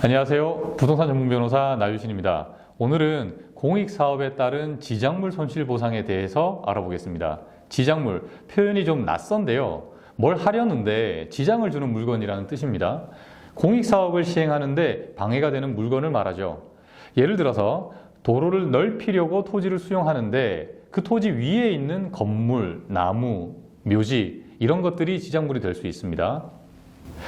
안녕하세요. 부동산 전문 변호사 나유신입니다. 오늘은 공익 사업에 따른 지작물 손실 보상에 대해서 알아보겠습니다. 지작물 표현이 좀 낯선데요. 뭘 하려는데 지장을 주는 물건이라는 뜻입니다. 공익 사업을 시행하는데 방해가 되는 물건을 말하죠. 예를 들어서 도로를 넓히려고 토지를 수용하는데 그 토지 위에 있는 건물, 나무, 묘지 이런 것들이 지작물이 될 수 있습니다.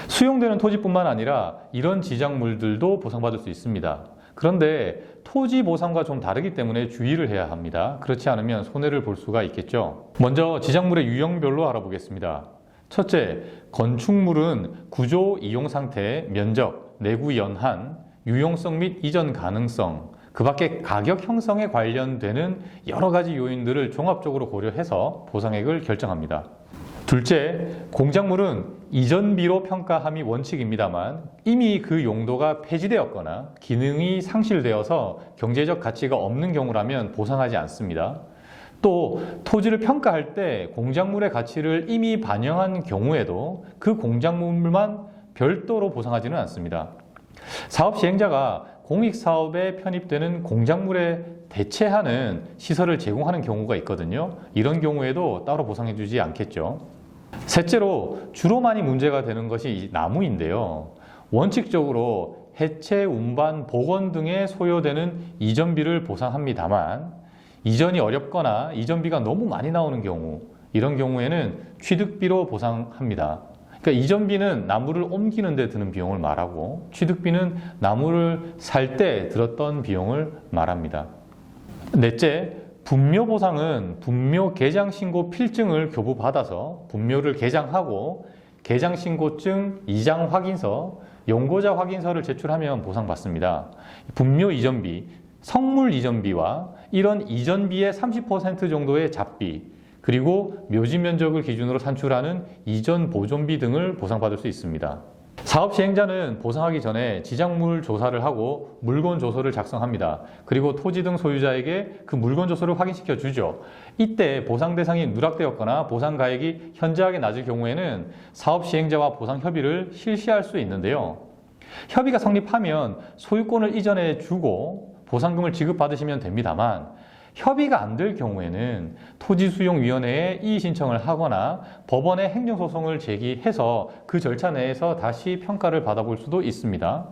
수용되는 토지뿐만 아니라 이런 지작물들도 보상받을 수 있습니다. 그런데 토지 보상과 좀 다르기 때문에 주의를 해야 합니다. 그렇지 않으면 손해를 볼 수가 있겠죠. 먼저 지작물의 유형별로 알아보겠습니다. 첫째, 건축물은 구조 이용 상태, 면적, 내구 연한, 유용성 및 이전 가능성, 그 밖에 가격 형성에 관련되는 여러 가지 요인들을 종합적으로 고려해서 보상액을 결정합니다. 둘째, 공작물은 이전비로 평가함이 원칙입니다만 이미 그 용도가 폐지되었거나 기능이 상실되어서 경제적 가치가 없는 경우라면 보상하지 않습니다. 또 토지를 평가할 때 공작물의 가치를 이미 반영한 경우에도 그 공작물만 별도로 보상하지는 않습니다. 사업 시행자가 공익 사업에 편입되는 공작물에 대체하는 시설을 제공하는 경우가 있거든요. 이런 경우에도 따로 보상해 주지 않겠죠. 셋째로 주로 많이 문제가 되는 것이 이 나무인데요. 원칙적으로 해체, 운반, 복원 등에 소요되는 이전비를 보상합니다만 이전이 어렵거나 이전비가 너무 많이 나오는 경우 이런 경우에는 취득비로 보상합니다. 그러니까 이전비는 나무를 옮기는 데 드는 비용을 말하고 취득비는 나무를 살 때 들었던 비용을 말합니다. 넷째, 분묘 보상은 분묘 개장 신고 필증을 교부 받아서 분묘를 개장하고 개장 신고증, 이장 확인서, 용고자 확인서를 제출하면 보상받습니다. 분묘 이전비, 성물 이전비와 이런 이전비의 30% 정도의 잡비, 그리고 묘지 면적을 기준으로 산출하는 이전 보존비 등을 보상받을 수 있습니다. 사업 시행자는 보상하기 전에 지작물 조사를 하고 물건 조서를 작성합니다. 그리고 토지 등 소유자에게 그 물건 조서를 확인시켜 주죠. 이때 보상 대상이 누락되었거나 보상 가액이 현저하게 낮을 경우에는 사업 시행자와 보상 협의를 실시할 수 있는데요. 협의가 성립하면 소유권을 이전해 주고 보상금을 지급받으시면 됩니다만 협의가 안 될 경우에는 토지수용위원회에 이의 신청을 하거나 법원에 행정소송을 제기해서 그 절차 내에서 다시 평가를 받아볼 수도 있습니다.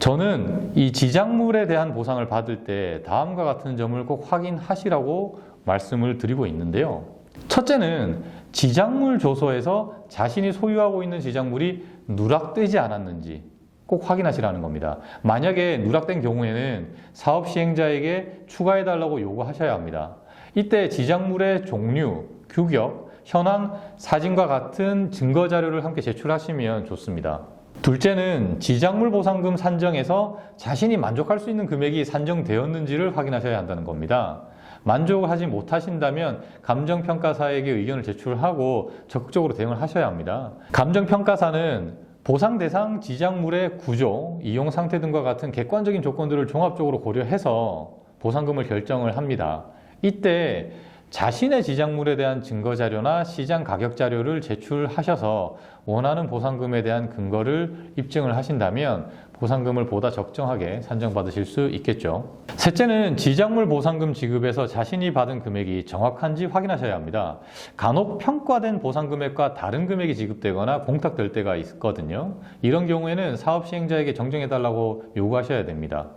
저는 이 지작물에 대한 보상을 받을 때 다음과 같은 점을 꼭 확인하시라고 말씀을 드리고 있는데요. 첫째는 지작물 조서에서 자신이 소유하고 있는 지작물이 누락되지 않았는지 꼭 확인하시라는 겁니다. 만약에 누락된 경우에는 사업 시행자에게 추가해달라고 요구하셔야 합니다. 이때 지작물의 종류, 규격, 현황, 사진과 같은 증거 자료를 함께 제출하시면 좋습니다. 둘째는 지작물 보상금 산정에서 자신이 만족할 수 있는 금액이 산정되었는지를 확인하셔야 한다는 겁니다. 만족하지 못하신다면 감정평가사에게 의견을 제출하고 적극적으로 대응을 하셔야 합니다. 감정평가사는 보상 대상 지작물의 구조, 이용 상태 등과 같은 객관적인 조건들을 종합적으로 고려해서 보상금을 결정을 합니다. 이때 자신의 지작물에 대한 증거 자료나 시장 가격 자료를 제출하셔서 원하는 보상금에 대한 근거를 입증을 하신다면 보상금을 보다 적정하게 산정받으실 수 있겠죠. 셋째는 지작물 보상금 지급에서 자신이 받은 금액이 정확한지 확인하셔야 합니다. 간혹 평가된 보상 금액과 다른 금액이 지급되거나 공탁될 때가 있거든요. 이런 경우에는 사업 시행자에게 정정해달라고 요구하셔야 됩니다.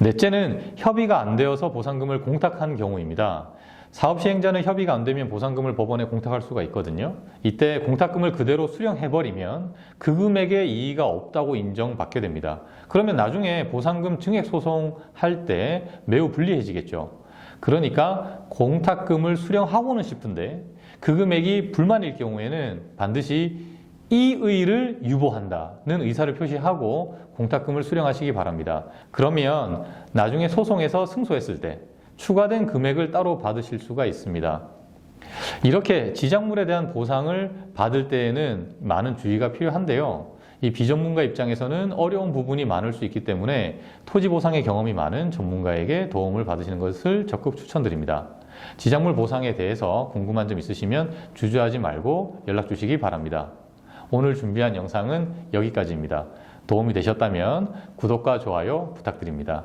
넷째는 협의가 안 되어서 보상금을 공탁한 경우입니다. 사업 시행자는 협의가 안 되면 보상금을 법원에 공탁할 수가 있거든요. 이때 공탁금을 그대로 수령해버리면 그 금액에 이의가 없다고 인정받게 됩니다. 그러면 나중에 보상금 증액 소송할 때 매우 불리해지겠죠. 그러니까 공탁금을 수령하고는 싶은데 그 금액이 불만일 경우에는 반드시 이 의를 유보한다는 의사를 표시하고 공탁금을 수령하시기 바랍니다. 그러면 나중에 소송에서 승소했을 때 추가된 금액을 따로 받으실 수가 있습니다. 이렇게 지작물에 대한 보상을 받을 때에는 많은 주의가 필요한데요. 이 비전문가 입장에서는 어려운 부분이 많을 수 있기 때문에 토지 보상의 경험이 많은 전문가에게 도움을 받으시는 것을 적극 추천드립니다. 지작물 보상에 대해서 궁금한 점 있으시면 주저하지 말고 연락 주시기 바랍니다. 오늘 준비한 영상은 여기까지입니다. 도움이 되셨다면 구독과 좋아요 부탁드립니다.